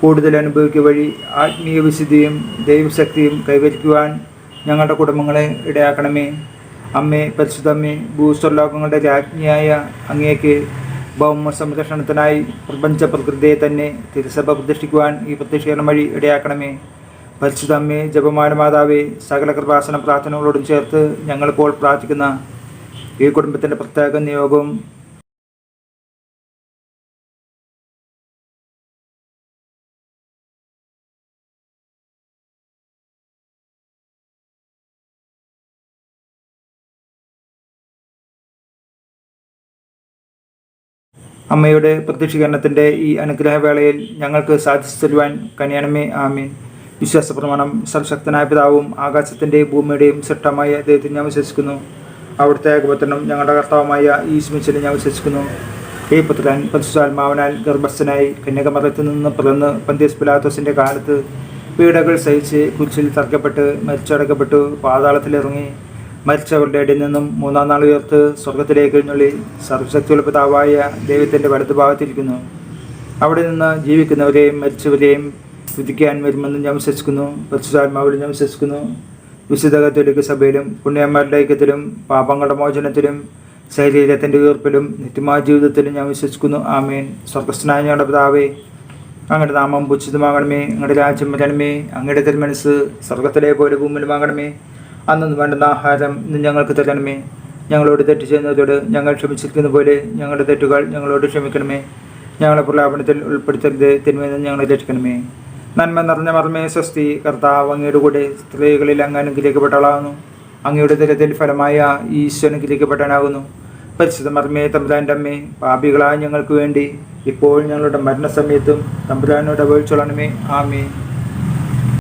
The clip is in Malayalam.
കൂടുതൽ അനുഭവിക്കുക വഴി ആത്മീയ വിശുദ്ധിയും ദൈവശക്തിയും കൈവരിക്കുവാൻ ഞങ്ങളുടെ കുടുംബങ്ങളെ ഇടയാക്കണമേ. അമ്മേ പരിശുദ്ധമ്മേ ഭൂസ്വർലോകങ്ങളുടെ രാജ്ഞിയായ അങ്ങേക്ക് ഭൗമ സംരക്ഷണത്തിനായി പ്രപഞ്ച പ്രകൃതിയെ തന്നെ തിരുസഭ പ്രതിഷ്ഠിക്കുവാൻ ഈ പ്രതിഷേധം വഴി ഇടയാക്കണമേ. പരിശുദ്ധ അമ്മേ ജപമാന മാതാവേ സകല കൃപാസന പ്രാർത്ഥനകളോടും ചേർത്ത് ഞങ്ങളിപ്പോൾ പ്രാർത്ഥിക്കുന്ന ഈ കുടുംബത്തിന്റെ പ്രത്യേക നിയോഗവും അമ്മയുടെ പ്രത്യക്ഷീകരണത്തിന്റെ ഈ അനുഗ്രഹവേളയിൽ ഞങ്ങൾക്ക് സാധിച്ചു തരുവാൻ കനിയണമേ. ആമീൻ. വിശ്വാസ പ്രമാണം സർശക്തനായ പിതാവും ആകാശത്തിന്റെയും ഭൂമിയുടെയും സൃഷ്ടമായ ദൈവത്തിൽ ഞാൻ വിശ്വസിക്കുന്നു. അവിടുത്തെ ഏകപുത്രനും ഞങ്ങളുടെ കർത്താവുമായ ഈ സ്മിച്ചിൽ ഞാൻ വിശ്വസിക്കുന്നു. ഈ പുത്രൻ പരിശുദ്ധാത്മാവനാൽ ഗർഭസ്ഥനായി കന്യാകുമാരത്തിൽ നിന്ന് പിറന്ന് പന്ത്യസ് പിലാത്തോസിന്റെ കാലത്ത് പീഡകൾ സഹിച്ച് കുരിശിൽ തറക്കപ്പെട്ട് മരിച്ചടക്കപ്പെട്ടു പാതാളത്തിലിറങ്ങി. മരിച്ചവരുടെ ഇടയിൽ നിന്നും മൂന്നാം നാൾ ഉയർത്ത് സ്വർഗത്തിലേക്ക് എഴുന്നള്ളി സർവശക്തിയുള്ള പിതാവായ ദൈവത്തിന്റെ വലതു ഭാഗത്തിരിക്കുന്നു അവിടെ നിന്ന് ജീവിക്കുന്നവരെയും മരിച്ചവരെയും വിധിക്കാൻ വരുമെന്ന് ഞാൻ വിശ്വസിക്കുന്നു. പരിശുദ്ധാത്മാവിലും ഞാൻ വിശ്വസിക്കുന്നു. വിശുദ്ധ കത്തോലിക്ക സഭയിലും പുണ്യന്മാരുടെ ഐക്യത്തിലും പാപങ്ങളുടെ മോചനത്തിലും ശരീരത്തിന്റെ ഉയർപ്പിലും നിത്യമായ ജീവിതത്തിലും ഞാൻ വിശ്വസിക്കുന്നു. ആമേൻ. സ്വർഗസ്നായ ഞങ്ങളുടെ പിതാവേ അങ്ങയുടെ നാമം പുച്ഛിതമാകണമേ അങ്ങയുടെ രാജ്യം വരണമേ. അങ്ങയുടെ തിരുമനസ് സ്വർഗത്തിലെ പോലെ ഭൂമിയിലുമാകണമേ അന്നു വേണ്ടുന്ന ആഹാരം ഞങ്ങൾക്ക് തരണമേ. ഞങ്ങളോട് തെറ്റ് ചെയ്യുന്നതോട് ഞങ്ങൾ ക്ഷമിച്ചിരിക്കുന്ന പോലെ ഞങ്ങളുടെ തെറ്റുകൾ ഞങ്ങളോട് ക്ഷമിക്കണമേ. ഞങ്ങളെ പ്രലാപനത്തിൽ ഉൾപ്പെടുത്തരുത് തിന്മയെന്ന് ഞങ്ങളെ രക്ഷിക്കണമേ. നന്മ നിറഞ്ഞ മർമ്മേ സ്വസ്തി കർത്താവ് അങ്ങയുടെ കൂടെ സ്ത്രീകളിൽ അങ്ങ് അങ്ങയുടെ തരത്തിൽ ഫലമായ ഈശ്വരൻ അനുഗ്രഹിക്കപ്പെട്ടവനാകുന്നു. പരിശുദ്ധ മർമ്മേ തമ്പുരാന്റെ അമ്മേ പാപികളായ ഞങ്ങൾക്ക് വേണ്ടി ഇപ്പോൾ ഞങ്ങളുടെ മരണസമയത്തും തമ്പുരാനോട് അപേക്ഷിച്ചോളണമേ. ആമേ